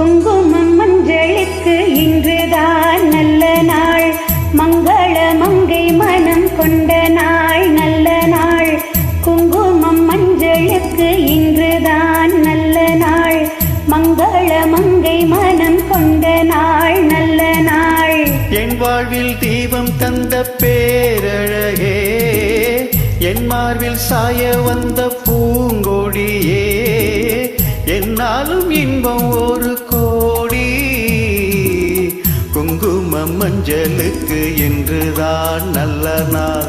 குங்குமம் மஞ்சளுக்கு இன்றுதான் நல்ல நாள். மங்கள மங்கை மனம் கொண்ட நாள் நல்ல நாள். குங்குமம் மஞ்சளுக்கு இன்றுதான் நல்ல நாள். மங்கள மங்கை மனம் கொண்ட நாள் நல்ல நாள். என் வாழ்வில் தீபம் தந்த பேரழகே என் மார்பில் சாய வந்த பூங்கொடியே என்னாலும் இன்பம் ஒரு மஞ்சளுக்கு என்றுதான் நல்ல நாள்.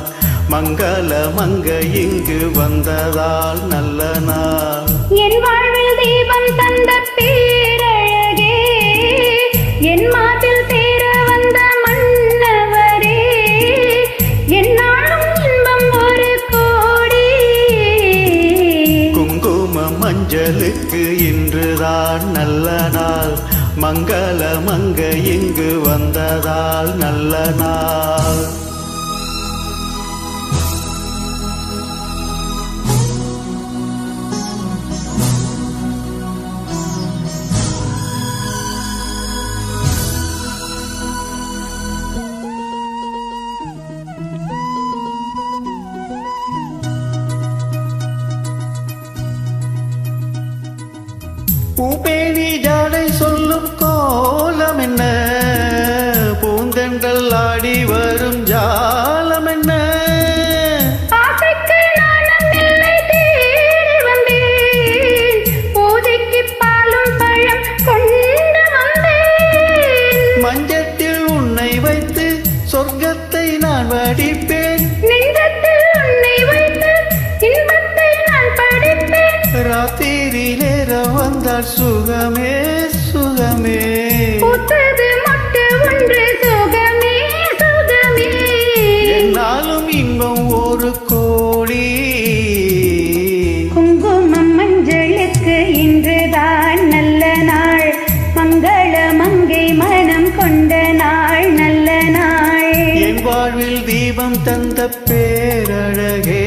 மங்கள மங்க இங்கு வந்ததால் நல்ல நாள். என் வாழ்வில் தீபம் தந்த பேரழகே என் மாட்டில் சேர வந்த மன்னவரே என்னாலும் இன்பம் ஒரு கோடி. குங்குமம் மஞ்சளுக்கு இன்றுதான் நல்ல நாள். மங்கள மங்க இங்கு வந்ததால் நல்ல நாள். பூபேணி ஜாடை சொல் கோலம் என்ன? பூந்தென்றல் ஆடி வரும் ஜாலம் என்ன? மஞ்சத்தில் உன்னை வைத்து சொர்க்கத்தை நான் வடிப்பேன். நெஞ்சத்தில் உன்னை வைத்து இன்பத்தை நான் படிப்பேன். ராத்திரி நேரம் வந்தால் சுகமே சுகமே. பூத்தது மொட்டு ஒன்று சுகமே சுகமே. என்னாலும் இன்பம் ஒரு கோடி. குங்குமம் மஞ்சளுக்கு இன்றுதான் நல்ல நாள். மங்கள மங்கை மனம் கொண்ட நாள் நல்ல நாள். என் வாழ்வில் தீபம் தந்த பேரழகே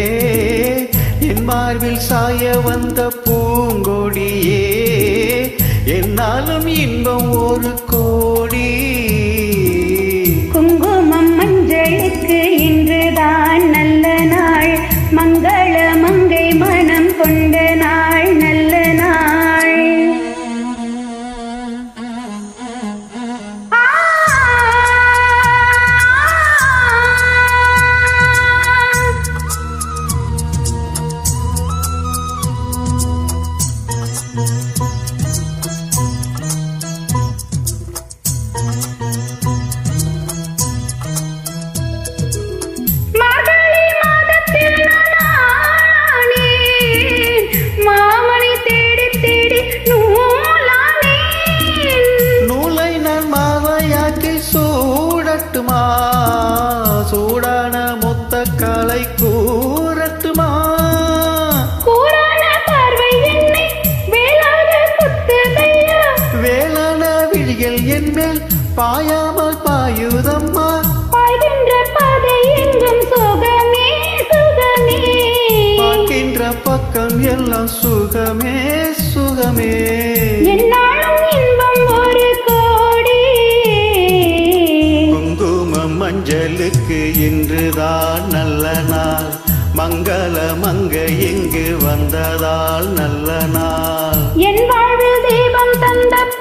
என் மார்பில் சாய வந்த பூங்கொடியே என்னாலும் இன்பம் ஒரு கோடி. காலை கூறட்டுமா கூரான பார்வை என்னை வேளாக குத்துதையா. வேளான விழிகள் என் மேல் பாயாமல் பாயுதம்மா. பாய்கின்ற பாதை எங்கும் சுகமே சுகமே. பார்க்கின்ற பக்கம் எல்லாம் சுகமே சுகமே. என்னாலும் இன்பம் ஒரு மஞ்சளுக்கு இன்றுதான் நல்ல நாள். மங்கள மங்க இங்கு வந்ததால் நல்ல நாள். என் வாழ்வில் தீபம் தந்த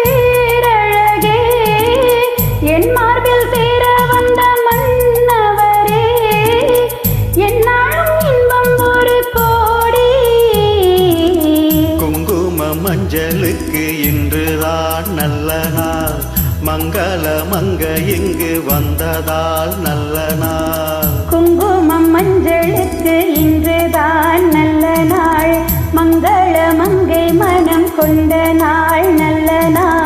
இங்கு வந்ததால் நல்ல நாள். குங்குமம் மஞ்சளுக்கு இன்றுதான் நல்ல நாள். மங்கள மங்கை மனம் கொண்ட நாள். நல்ல நாள்.